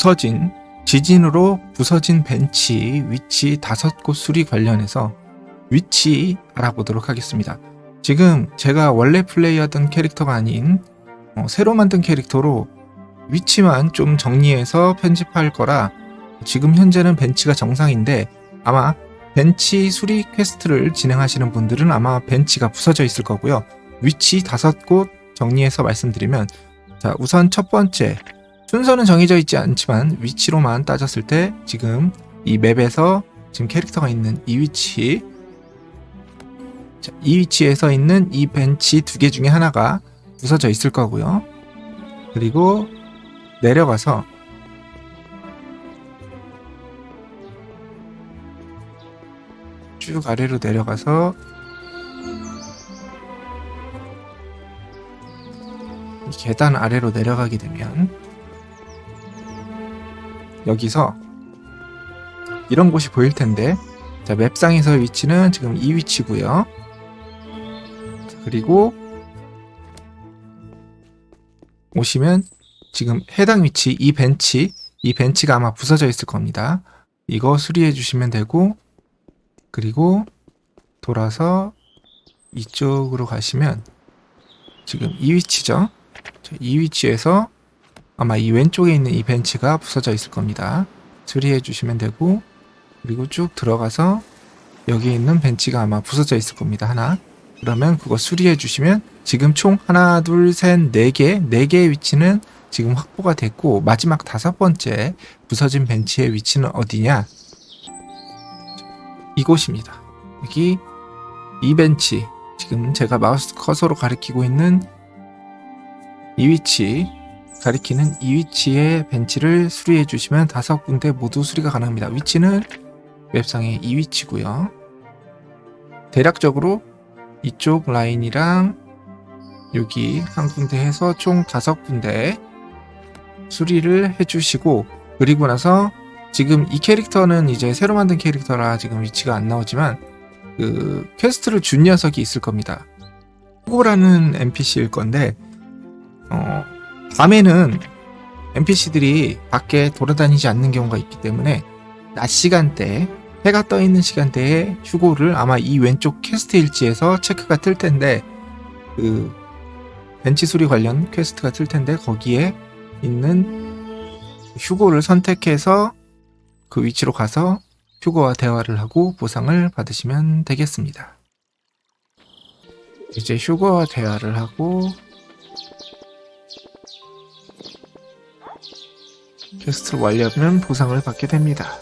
부서진 지진으로 부서진 벤치 위치 다섯 곳 수리 관련해서 위치 알아보도록 하겠습니다. 지금 제가 원래 플레이하던 캐릭터가 아닌 어, 새로 만든 캐릭터로 위치만 좀 정리해서 편집할 거라 지금 현재는 벤치가 정상인데 아마 벤치 수리 퀘스트를 진행하시는 분들은 아마 벤치가 부서져 있을 거고요. 위치 다섯 곳 정리해서 말씀드리면 자 우선 첫 번째 순서는 정해져 있지 않지만 위치로만 따졌을 때 지금 이 맵에서 지금 캐릭터가 있는 이 위치 자, 이 위치에 서 있는 이 벤치 두 개 중에 하나가 부서져 있을 거고요. 그리고 내려가서 쭉 아래로 내려가서 이 계단 아래로 내려가게 되면 여기서 이런 곳이 보일 텐데 자 맵상에서 위치는 지금 이 위치고요. 자, 그리고 오시면 지금 해당 위치 이 벤치 이 벤치가 아마 부서져 있을 겁니다. 이거 수리해 주시면 되고 그리고 돌아서 이쪽으로 가시면 지금 이 위치죠. 자, 이 위치에서 아마 이 왼쪽에 있는 이 벤치가 부서져 있을 겁니다. 수리해 주시면 되고 그리고 쭉 들어가서 여기에 있는 벤치가 아마 부서져 있을 겁니다. 하나. 그러면 그거 수리해 주시면 지금 총 하나, 둘, 셋, 네 개, 네 개의 위치는 지금 확보가 됐고 마지막 다섯 번째 부서진 벤치의 위치는 어디냐? 이곳입니다. 여기 이 벤치 지금 제가 마우스 커서로 가리키고 있는 이 위치 가리키는 이 위치의 벤치를 수리해 주시면 다섯 군데 모두 수리가 가능합니다. 위치는 웹상의 이 위치고요. 대략적으로 이쪽 라인이랑 여기 한 군데 해서 총 다섯 군데 수리를 해주시고 그리고 나서 지금 이 캐릭터는 이제 새로 만든 캐릭터라 지금 위치가 안 나오지만 그 퀘스트를 준 녀석이 있을 겁니다. 후고라는 NPC일 건데 어, 밤에는 NPC들이 밖에 돌아다니지 않는 경우가 있기 때문에 낮 시간대 해가 떠 있는 시간대에 휴고를 아마 이 왼쪽 퀘스트 일지에서 체크가 뜰 텐데 그 벤치 수리 관련 퀘스트가 뜰 텐데 거기에 있는 휴고를 선택해서 그 위치로 가서 휴고와 대화를 하고 보상을 받으시면 되겠습니다. 이제 휴고와 대화를 하고 퀘스트를 완료하면 보상을 받게 됩니다.